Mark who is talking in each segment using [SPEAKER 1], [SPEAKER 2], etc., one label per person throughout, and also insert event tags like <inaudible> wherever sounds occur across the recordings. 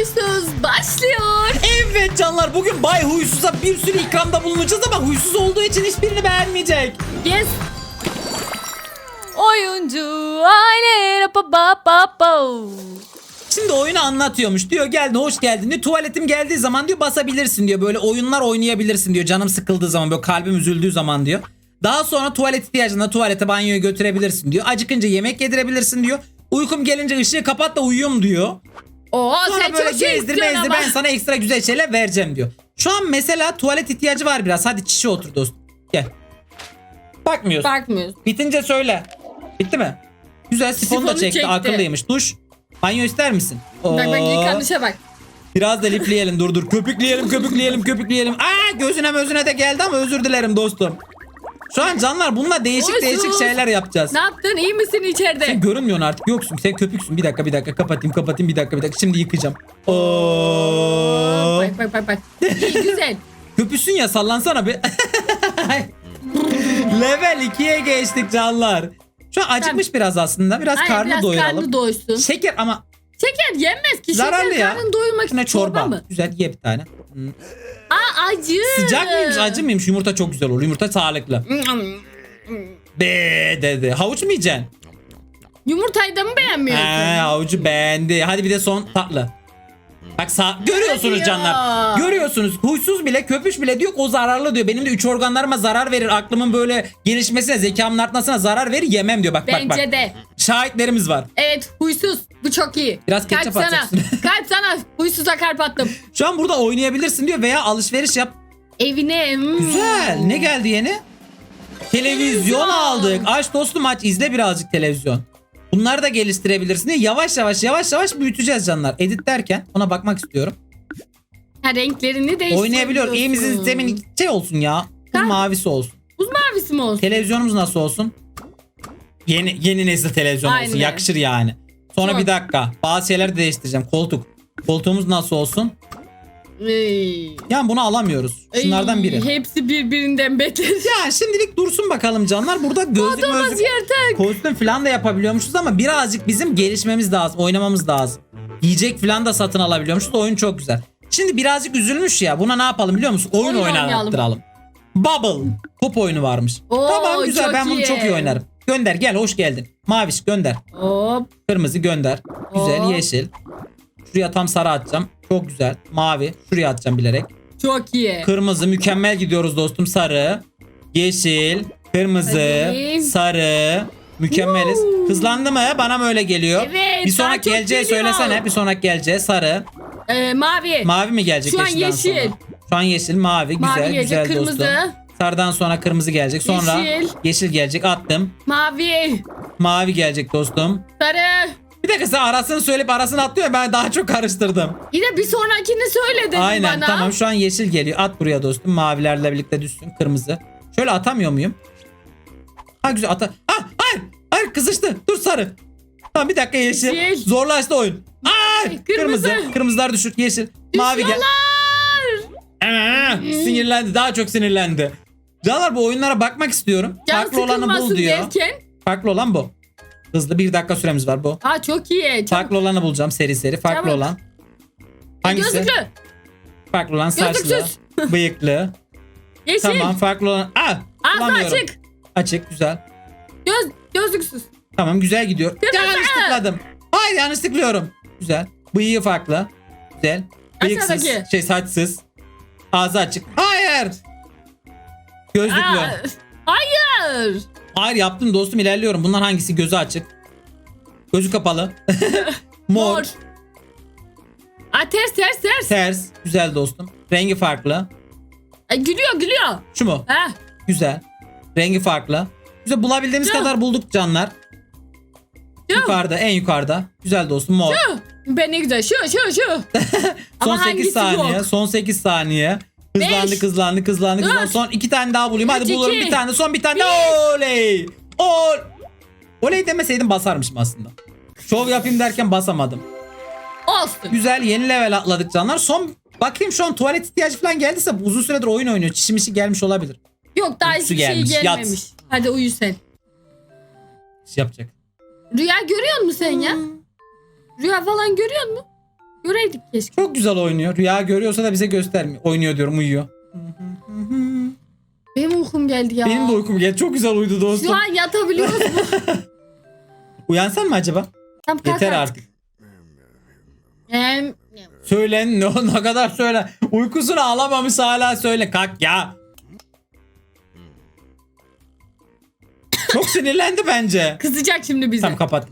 [SPEAKER 1] Huysuz başlıyor.
[SPEAKER 2] Evet canlar bugün Bay Huysuz'a bir sürü ikramda bulunacağız ama huysuz olduğu için hiçbirini beğenmeyecek.
[SPEAKER 1] Yes. Oyuncu aile rapa ba ba ba.
[SPEAKER 2] Şimdi oyunu anlatıyormuş. Diyor geldin hoş geldin diyor. Tuvaletim geldiği zaman diyor basabilirsin diyor. Böyle oyunlar oynayabilirsin diyor. Canım sıkıldığı zaman böyle kalbim üzüldüğü zaman diyor. Daha sonra tuvalet ihtiyacında tuvalete banyoya götürebilirsin diyor. Acıkınca yemek yedirebilirsin diyor. Uykum gelince ışığı kapat da uyuyum diyor.
[SPEAKER 1] Oo
[SPEAKER 2] Sonra
[SPEAKER 1] sen
[SPEAKER 2] böyle
[SPEAKER 1] çok şey
[SPEAKER 2] gezdirme
[SPEAKER 1] istiyorsun
[SPEAKER 2] ezdir
[SPEAKER 1] ama.
[SPEAKER 2] ben sana ekstra güzel şeyler vereceğim diyor. Şu an mesela tuvalet ihtiyacı var biraz. Hadi çişe otur dostum. Gel. Bakmıyorsun.
[SPEAKER 1] Bakmıyoruz.
[SPEAKER 2] Bitince söyle. Bitti mi? Güzel sifonu da
[SPEAKER 1] Sifonu
[SPEAKER 2] çekti.
[SPEAKER 1] çekti.
[SPEAKER 2] Akıllıymış. Duş. Banyo ister misin?
[SPEAKER 1] Bak bak
[SPEAKER 2] Oo.
[SPEAKER 1] yıkanışa bak.
[SPEAKER 2] Biraz da lifleyelim dur dur. Köpükleyelim köpükleyelim köpükleyelim. Aa gözüne gözüne de geldi ama özür dilerim dostum. Şu an canlar bununla değişik
[SPEAKER 1] Huysuz.
[SPEAKER 2] değişik şeyler yapacağız.
[SPEAKER 1] Ne yaptın iyi misin içeride?
[SPEAKER 2] Sen görünmüyorsun artık yoksun. Sen köpüksün. Bir dakika bir dakika kapatayım kapatayım bir dakika bir dakika. Şimdi yıkayacağım. Oo.
[SPEAKER 1] Bak bak bak bak. İyi güzel. <laughs>
[SPEAKER 2] Köpüsün ya sallansana bir. <laughs> Level 2'ye geçtik canlar. Şu an acıkmış biraz aslında. Biraz
[SPEAKER 1] Aynen,
[SPEAKER 2] karnı
[SPEAKER 1] biraz
[SPEAKER 2] doyuralım.
[SPEAKER 1] karnı doysun.
[SPEAKER 2] Şeker ama
[SPEAKER 1] Şeker yenmez ki.
[SPEAKER 2] Zararlı
[SPEAKER 1] Şeker
[SPEAKER 2] ya.
[SPEAKER 1] karnın doyurmak için çorba
[SPEAKER 2] çorba.
[SPEAKER 1] mı?
[SPEAKER 2] Güzel ye bir tane. Hmm.
[SPEAKER 1] Acı.
[SPEAKER 2] Sıcak mıymış acı mıymış? Yumurta çok güzel olur. Yumurta sağlıklı. Be dedi. Havuç mu yiyeceksin?
[SPEAKER 1] Yumurtayı da mı beğenmiyorsun?
[SPEAKER 2] He, havucu beğendi. Hadi bir de son tatlı. Bak sağ görüyorsunuz canlar. Görüyorsunuz. Huysuz bile köpüş bile diyor ki o zararlı diyor. Benim de üç organlarıma zarar verir. Aklımın böyle gelişmesine, zekamın artmasına zarar verir. Yemem diyor. Bak bak
[SPEAKER 1] Bence
[SPEAKER 2] bak.
[SPEAKER 1] de.
[SPEAKER 2] Şahitlerimiz var.
[SPEAKER 1] Evet huysuz. Bu çok iyi.
[SPEAKER 2] Biraz ketçap
[SPEAKER 1] Kalp sana.
[SPEAKER 2] atacaksın. <laughs>
[SPEAKER 1] Kalp sana. Huysuza kalp attım.
[SPEAKER 2] Şu an burada oynayabilirsin diyor veya alışveriş yap.
[SPEAKER 1] Evine. hmm.
[SPEAKER 2] Güzel. Ne geldi yeni? Televizyon
[SPEAKER 1] Televizyon.
[SPEAKER 2] aldık. Aç dostum aç izle birazcık televizyon. Bunları da geliştirebilirsin diye yavaş yavaş yavaş yavaş büyüteceğiz canlar. Edit derken ona bakmak istiyorum.
[SPEAKER 1] Ha renklerini değiştiriyorsun.
[SPEAKER 2] Oynayabiliyor. Evimizin zemin şey olsun ya. Buz
[SPEAKER 1] Tamam.
[SPEAKER 2] mavisi olsun.
[SPEAKER 1] Buz mavisi mi olsun?
[SPEAKER 2] Televizyonumuz nasıl olsun? Yeni yeni nesil televizyon olsun.
[SPEAKER 1] Aynen.
[SPEAKER 2] Yakışır yani. Sonra
[SPEAKER 1] Çok.
[SPEAKER 2] bir dakika. Bazı şeyler de değiştireceğim. Koltuk. Koltuğumuz nasıl olsun?
[SPEAKER 1] Ey.
[SPEAKER 2] Yani bunu alamıyoruz. Şunlardan biri.
[SPEAKER 1] Hepsi birbirinden beter. <laughs>
[SPEAKER 2] Ya şimdilik dursun bakalım canlar. Burada gözlük
[SPEAKER 1] Odamız
[SPEAKER 2] gözlük
[SPEAKER 1] yırtık.
[SPEAKER 2] kostüm falan da yapabiliyormuşuz ama birazcık bizim gelişmemiz lazım. Oynamamız lazım. Yiyecek falan da satın alabiliyormuşuz. Oyun çok güzel. Şimdi birazcık üzülmüş ya. Buna ne yapalım biliyor musun? Oyun,
[SPEAKER 1] Oyun
[SPEAKER 2] oynattıralım. Bubble. Top oyunu varmış.
[SPEAKER 1] Oo,
[SPEAKER 2] tamam güzel ben bunu
[SPEAKER 1] iyi.
[SPEAKER 2] çok iyi oynarım. Gönder gel hoş geldin. Maviş gönder.
[SPEAKER 1] Hop.
[SPEAKER 2] Kırmızı gönder. Güzel
[SPEAKER 1] Hop.
[SPEAKER 2] yeşil. Şuraya tam sarı atacağım. Çok güzel. Mavi. Şuraya atacağım bilerek.
[SPEAKER 1] Çok iyi.
[SPEAKER 2] Kırmızı mükemmel gidiyoruz dostum. Sarı, yeşil, kırmızı,
[SPEAKER 1] Hadi.
[SPEAKER 2] sarı. Mükemmeliz.
[SPEAKER 1] Woo.
[SPEAKER 2] Hızlandı mı? Bana mı öyle geliyor?
[SPEAKER 1] Evet,
[SPEAKER 2] Bir sonraki geleceği
[SPEAKER 1] geliyor.
[SPEAKER 2] söylesene. Bir sonraki geleceği sarı.
[SPEAKER 1] Ee, mavi.
[SPEAKER 2] Mavi mi gelecek
[SPEAKER 1] Şu an yeşil.
[SPEAKER 2] sonra? Şu an yeşil, mavi.
[SPEAKER 1] Mavi
[SPEAKER 2] Güzel,
[SPEAKER 1] gelecek,
[SPEAKER 2] güzel
[SPEAKER 1] kırmızı.
[SPEAKER 2] dostum. Sarıdan sonra kırmızı gelecek. Sonra
[SPEAKER 1] Yeşil.
[SPEAKER 2] yeşil gelecek. Attım.
[SPEAKER 1] Mavi.
[SPEAKER 2] Mavi gelecek dostum.
[SPEAKER 1] Sarı.
[SPEAKER 2] Bir dakika sen arasını söyleyip arasını atlıyor ben daha çok karıştırdım.
[SPEAKER 1] Yine bir sonrakini söyle dedin
[SPEAKER 2] Aynen
[SPEAKER 1] bana.
[SPEAKER 2] tamam şu an yeşil geliyor. At buraya dostum. Mavilerle birlikte düşsün. Kırmızı. Şöyle atamıyor muyum? Ha güzel ata. Ha hayır. Hayır kızıştı. Dur sarı. Tamam bir dakika yeşil.
[SPEAKER 1] Yeşil.
[SPEAKER 2] Zorlaştı oyun. Ay,
[SPEAKER 1] Kırmızı.
[SPEAKER 2] kırmızı. Kırmızılar düşür. Yeşil. Mavi gel. Aa, sinirlendi. Daha çok sinirlendi. Canlar bu oyunlara bakmak istiyorum.
[SPEAKER 1] Can
[SPEAKER 2] Farklı olanı bul diyor.
[SPEAKER 1] derken.
[SPEAKER 2] Farklı olan bu. Hızlı bir dakika süremiz var bu.
[SPEAKER 1] Ha çok iyi. Çabuk.
[SPEAKER 2] Farklı olanı bulacağım seri seri. Farklı
[SPEAKER 1] Çabuk.
[SPEAKER 2] olan. Hangisi?
[SPEAKER 1] Gözlüklü.
[SPEAKER 2] Farklı olan saçlı.
[SPEAKER 1] Gözlüksüz. <laughs>
[SPEAKER 2] Bıyıklı.
[SPEAKER 1] Yeşil.
[SPEAKER 2] Tamam farklı olan. Aa,
[SPEAKER 1] Ağzı açık.
[SPEAKER 2] Açık güzel.
[SPEAKER 1] Göz, gözlüksüz.
[SPEAKER 2] Tamam güzel gidiyor.
[SPEAKER 1] Kırmızı.
[SPEAKER 2] Yanlış tıkladım. Hayır yanlış tıklıyorum. Güzel. Bıyığı farklı. Güzel. Bıyıksız.
[SPEAKER 1] Aşağıdaki.
[SPEAKER 2] Şey saçsız. Ağzı açık. Hayır. Gözlüklü.
[SPEAKER 1] Aa, hayır.
[SPEAKER 2] Hayır yaptım dostum ilerliyorum. Bunlar hangisi? Gözü açık. Gözü kapalı. <laughs> Mor.
[SPEAKER 1] Mor. Aa, ters ters ters.
[SPEAKER 2] Ters. Güzel dostum. Rengi farklı.
[SPEAKER 1] Ay, gülüyor gülüyor.
[SPEAKER 2] Şu mu?
[SPEAKER 1] Ha.
[SPEAKER 2] Güzel. Rengi farklı. Güzel bulabildiğimiz
[SPEAKER 1] Şu.
[SPEAKER 2] kadar bulduk canlar.
[SPEAKER 1] Şu.
[SPEAKER 2] Yukarıda en yukarıda. Güzel dostum mor.
[SPEAKER 1] Şu. Ben ne güzel. Şu şu şu. <laughs>
[SPEAKER 2] Son
[SPEAKER 1] Ama
[SPEAKER 2] 8
[SPEAKER 1] hangisi
[SPEAKER 2] saniye.
[SPEAKER 1] yok?
[SPEAKER 2] Son 8 saniye. Hızlandı,
[SPEAKER 1] Beş.
[SPEAKER 2] hızlandı, hızlandı, hızlandı.
[SPEAKER 1] Dört.
[SPEAKER 2] Son iki tane daha bulayım. Hadi
[SPEAKER 1] Üç,
[SPEAKER 2] bulurum
[SPEAKER 1] iki.
[SPEAKER 2] bir tane. Son bir tane. daha. Oley. Ol. Oley demeseydim basarmışım aslında. Şov yapayım derken basamadım.
[SPEAKER 1] Olsun.
[SPEAKER 2] Güzel yeni level atladık canlar. Son bakayım şu an tuvalet ihtiyacı falan geldiyse uzun süredir oyun oynuyor. Çişimişi gelmiş olabilir.
[SPEAKER 1] Yok daha
[SPEAKER 2] Uykusu
[SPEAKER 1] hiçbir şey
[SPEAKER 2] gelmiş, yat.
[SPEAKER 1] gelmemiş. Hadi uyu sen.
[SPEAKER 2] Şey yapacak.
[SPEAKER 1] Rüya görüyor musun sen ya? Rüya falan görüyor musun? Gösterseydik keşke.
[SPEAKER 2] Çok güzel oynuyor. Rüya görüyorsa da bize göstermiyor. Oynuyor diyorum uyuyor.
[SPEAKER 1] Benim uykum geldi ya.
[SPEAKER 2] Benim de uykum geldi. Çok güzel uyudu dostum.
[SPEAKER 1] Şu an yatabiliyoruz mu? <laughs>
[SPEAKER 2] Uyansan mı acaba?
[SPEAKER 1] Tam kalk
[SPEAKER 2] Yeter artık.
[SPEAKER 1] Em,
[SPEAKER 2] Söylen ne, ne kadar söyle. Uykusunu alamamış hala söyle. Kalk ya. Çok sinirlendi bence.
[SPEAKER 1] Kızacak şimdi bize.
[SPEAKER 2] Tamam kapat.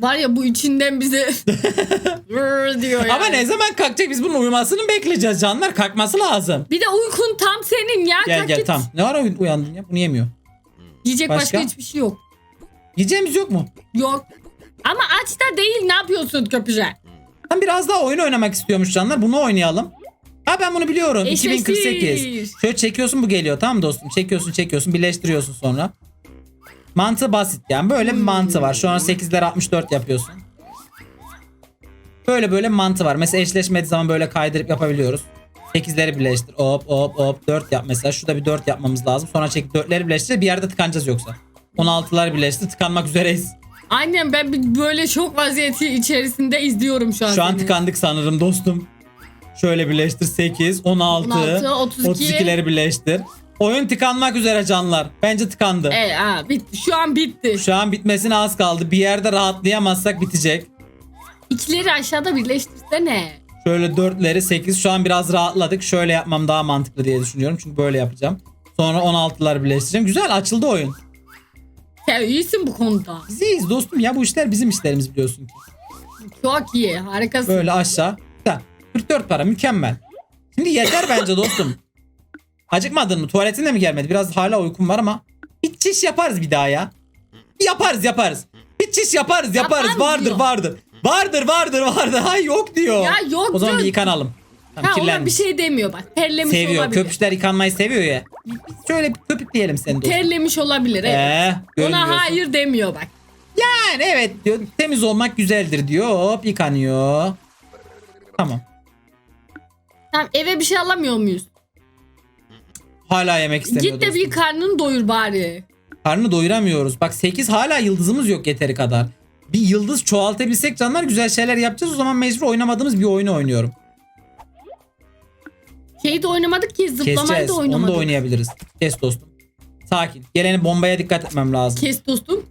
[SPEAKER 1] Var ya bu içinden bize <laughs> diyor ya.
[SPEAKER 2] Ama ne zaman kalkacak biz bunun uyumasını bekleyeceğiz canlar. Kalkması lazım.
[SPEAKER 1] Bir de uykun tam senin ya.
[SPEAKER 2] Gel
[SPEAKER 1] kalk
[SPEAKER 2] gel
[SPEAKER 1] git.
[SPEAKER 2] tam. Ne ara uy- uyandın ya? Bunu yemiyor.
[SPEAKER 1] Yiyecek başka?
[SPEAKER 2] Başka?
[SPEAKER 1] hiçbir şey yok.
[SPEAKER 2] Yiyeceğimiz yok mu?
[SPEAKER 1] Yok. Ama aç da değil ne yapıyorsun köpüce?
[SPEAKER 2] Ben biraz daha oyun oynamak istiyormuş canlar. Bunu oynayalım. Ha ben bunu biliyorum.
[SPEAKER 1] Eşleştir.
[SPEAKER 2] 2048. Şöyle çekiyorsun bu geliyor tamam dostum? Çekiyorsun çekiyorsun birleştiriyorsun sonra. Mantığı basit yani. Böyle bir mantı var. Şu an 8'ler 64 yapıyorsun. Böyle böyle mantı var. Mesela eşleşmediği zaman böyle kaydırıp yapabiliyoruz. 8'leri birleştir. Hop hop hop 4 yap mesela. Şurada bir 4 yapmamız lazım. Sonra çek 4'leri birleştir. Bir yerde tıkanacağız yoksa. 16'ları birleştir. Tıkanmak üzereyiz.
[SPEAKER 1] Aynen ben böyle şok vaziyeti içerisinde izliyorum şu an.
[SPEAKER 2] Şu an
[SPEAKER 1] seni.
[SPEAKER 2] tıkandık sanırım dostum. Şöyle birleştir 8, 16,
[SPEAKER 1] 16, 32.
[SPEAKER 2] 32'leri birleştir. Oyun tıkanmak üzere canlar. Bence tıkandı.
[SPEAKER 1] E, ha, bitti. Şu an bitti.
[SPEAKER 2] Şu an bitmesine az kaldı. Bir yerde rahatlayamazsak bitecek.
[SPEAKER 1] İkileri aşağıda birleştirsene.
[SPEAKER 2] Şöyle 4'leri 8 şu an biraz rahatladık. Şöyle yapmam daha mantıklı diye düşünüyorum. Çünkü böyle yapacağım. Sonra 16'ları birleştireceğim. Güzel açıldı oyun.
[SPEAKER 1] Sen iyisin bu konuda.
[SPEAKER 2] Biz iyiyiz dostum ya bu işler bizim işlerimiz biliyorsun ki.
[SPEAKER 1] Çok iyi. Harikasın.
[SPEAKER 2] Böyle aşağı. Güzel. 44 para mükemmel. Şimdi yeter bence dostum. Acıkmadın mı? Tuvaletin de mi gelmedi? Biraz hala uykum var ama bir çiş yaparız bir daha ya. Yaparız yaparız. Bir çiş yaparız yaparız.
[SPEAKER 1] Yapmam
[SPEAKER 2] vardır
[SPEAKER 1] diyor.
[SPEAKER 2] vardır. Vardır vardır vardır. Hay yok diyor.
[SPEAKER 1] Ya yok
[SPEAKER 2] O zaman
[SPEAKER 1] diyor.
[SPEAKER 2] bir yıkanalım. Tamam,
[SPEAKER 1] Ha ona bir
[SPEAKER 2] kirlenmiş.
[SPEAKER 1] şey demiyor bak. Terlemiş
[SPEAKER 2] Seviyor.
[SPEAKER 1] olabilir.
[SPEAKER 2] Köpüşler yıkanmayı seviyor ya. Şöyle bir köpükleyelim seni dostum.
[SPEAKER 1] Terlemiş olabilir. Evet.
[SPEAKER 2] Ee, görmüyorsun.
[SPEAKER 1] ona hayır demiyor bak.
[SPEAKER 2] Yani evet diyor. Temiz olmak güzeldir diyor. Hop yıkanıyor. Tamam.
[SPEAKER 1] Tamam eve bir şey alamıyor muyuz?
[SPEAKER 2] Hala yemek istemiyor
[SPEAKER 1] Git de
[SPEAKER 2] dostum.
[SPEAKER 1] bir karnını doyur bari.
[SPEAKER 2] Karnını doyuramıyoruz. Bak 8 hala yıldızımız yok yeteri kadar. Bir yıldız çoğaltabilsek canlar güzel şeyler yapacağız. O zaman mecbur oynamadığımız bir oyunu oynuyorum.
[SPEAKER 1] Şeyi de oynamadık ki zıplamayı
[SPEAKER 2] Keseceğiz.
[SPEAKER 1] da
[SPEAKER 2] Onu
[SPEAKER 1] oynamadık.
[SPEAKER 2] da oynayabiliriz. Kes dostum. Sakin. Geleni bombaya dikkat etmem lazım.
[SPEAKER 1] Kes dostum.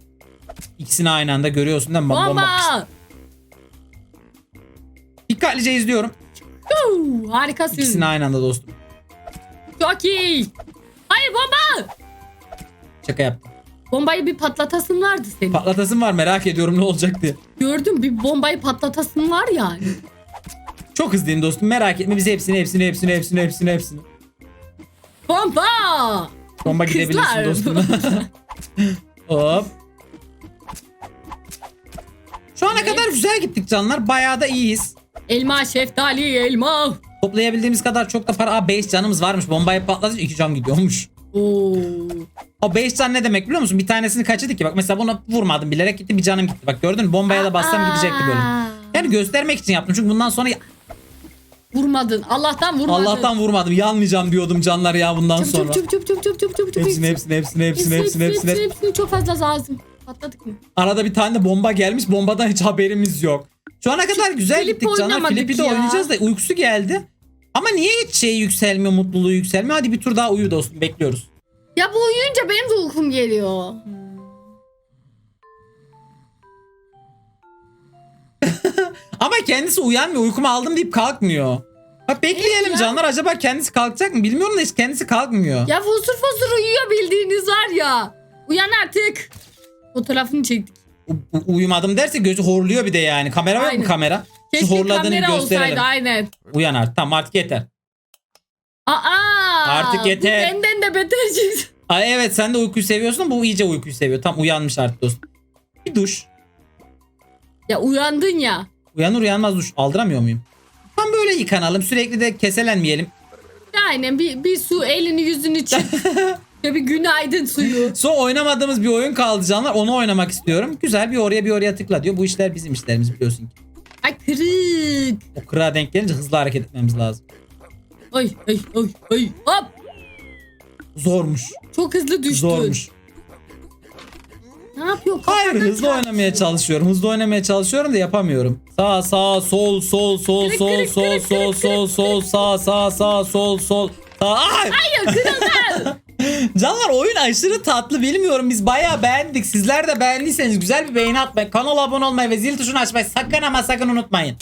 [SPEAKER 2] İkisini aynı anda görüyorsun değil mi? Bak,
[SPEAKER 1] Bomba.
[SPEAKER 2] Dikkatlice izliyorum.
[SPEAKER 1] Huu, harikasın.
[SPEAKER 2] İkisini aynı anda dostum.
[SPEAKER 1] Çok iyi. Hayır bomba.
[SPEAKER 2] Şaka yaptım.
[SPEAKER 1] Bombayı bir patlatasın vardı senin.
[SPEAKER 2] Patlatasım var merak ediyorum ne olacak diye.
[SPEAKER 1] Gördüm bir bombayı patlatasın var yani. <laughs>
[SPEAKER 2] Çok hızlıyım dostum merak etme biz hepsini hepsini hepsini hepsini hepsini hepsini.
[SPEAKER 1] Bomba.
[SPEAKER 2] Bomba
[SPEAKER 1] Kızlar.
[SPEAKER 2] gidebilirsin dostum. <laughs> Hop. Şu ana
[SPEAKER 1] Evet.
[SPEAKER 2] kadar güzel gittik canlar. Bayağı da iyiyiz.
[SPEAKER 1] Elma şeftali elma.
[SPEAKER 2] Toplayabildiğimiz kadar çok da para. Aa 5 canımız varmış. Bombayı patlatınca 2 can gidiyormuş.
[SPEAKER 1] Oo.
[SPEAKER 2] O 5 can ne demek biliyor musun? Bir tanesini kaçırdı ki. Bak mesela buna vurmadım bilerek gitti bir canım gitti. Bak gördün mü? Bombaya da bassam gidecekti böyle.
[SPEAKER 1] Aa.
[SPEAKER 2] Yani göstermek için yaptım. Çünkü bundan sonra
[SPEAKER 1] Vurmadın. Allah'tan vurmadın.
[SPEAKER 2] Allah'tan vurmadım. Yanmayacağım diyordum canlar ya bundan
[SPEAKER 1] Çöp
[SPEAKER 2] sonra.
[SPEAKER 1] çöp çöp çöp çöp çöp.
[SPEAKER 2] Hepsini hepsini hepsini hepsini hepsini hepsini.
[SPEAKER 1] hepsini, hepsini çok fazla lazım. Patladık mı?
[SPEAKER 2] Arada bir tane de bomba gelmiş. Bombadan hiç haberimiz yok. Şu ana kadar güzel
[SPEAKER 1] Filip
[SPEAKER 2] gittik
[SPEAKER 1] oynamadık
[SPEAKER 2] Filip'i de
[SPEAKER 1] ya.
[SPEAKER 2] oynayacağız da uykusu geldi. Ama niye hiç şey yükselmiyor, mutluluğu yükselmiyor? Hadi bir tur daha uyu dostum. Bekliyoruz.
[SPEAKER 1] Ya bu uyuyunca benim de uykum geliyor. <laughs>
[SPEAKER 2] Ama kendisi uyanmıyor. Uykumu aldım deyip kalkmıyor. Bak bekleyelim
[SPEAKER 1] ya.
[SPEAKER 2] canlar. Acaba kendisi kalkacak mı? Bilmiyorum da hiç kendisi kalkmıyor.
[SPEAKER 1] Ya fosur fosur uyuyor bildiğiniz var ya. Uyan artık. Fotoğrafını çektik.
[SPEAKER 2] U- uyumadım derse gözü horluyor bir de yani. Kamera mu
[SPEAKER 1] Aynen.
[SPEAKER 2] kamera? Şu
[SPEAKER 1] Keşke
[SPEAKER 2] horladığını
[SPEAKER 1] kamera
[SPEAKER 2] gösterelim.
[SPEAKER 1] olsaydı aynen.
[SPEAKER 2] Uyan artık. Tamam artık yeter.
[SPEAKER 1] Aa,
[SPEAKER 2] Artık yeter.
[SPEAKER 1] Bu benden de beter çıktı.
[SPEAKER 2] Ay evet sen de uykuyu seviyorsun ama bu iyice uykuyu seviyor. Tam uyanmış artık dostum. Bir duş.
[SPEAKER 1] Ya uyandın ya.
[SPEAKER 2] Uyanır uyanmaz duş. Aldıramıyor muyum? Tam böyle yıkanalım. Sürekli de keselenmeyelim.
[SPEAKER 1] Aynen bir, bir su elini yüzünü çık. <laughs> ya bir günaydın suyu. <laughs>
[SPEAKER 2] Son oynamadığımız bir oyun kaldı canlar. Onu oynamak istiyorum. Güzel bir oraya bir oraya tıkla diyor. Bu işler bizim işlerimiz biliyorsun ki.
[SPEAKER 1] Ay kırık.
[SPEAKER 2] O kırağa denk gelince hızlı hareket etmemiz lazım.
[SPEAKER 1] Ay ay ay ay hop.
[SPEAKER 2] Zormuş.
[SPEAKER 1] Çok hızlı düştün.
[SPEAKER 2] Zormuş.
[SPEAKER 1] Ne yapıyor?
[SPEAKER 2] Hayır
[SPEAKER 1] Kafadan
[SPEAKER 2] hızlı
[SPEAKER 1] çarp-
[SPEAKER 2] oynamaya çalışıyorum. Hızlı oynamaya çalışıyorum da yapamıyorum. Sağ sağ sol sol sol
[SPEAKER 1] Kırık,
[SPEAKER 2] sol
[SPEAKER 1] kırık,
[SPEAKER 2] sol
[SPEAKER 1] kırık,
[SPEAKER 2] sol
[SPEAKER 1] kırık,
[SPEAKER 2] sol sol sağ sağ sağ sol sol sağ. Ay!
[SPEAKER 1] Hayır kırıldı.
[SPEAKER 2] Canlar oyun aşırı tatlı bilmiyorum biz bayağı beğendik. Sizler de beğendiyseniz güzel bir beğeni atmayı, kanala abone olmayı ve zil tuşunu açmayı sakın ama sakın unutmayın.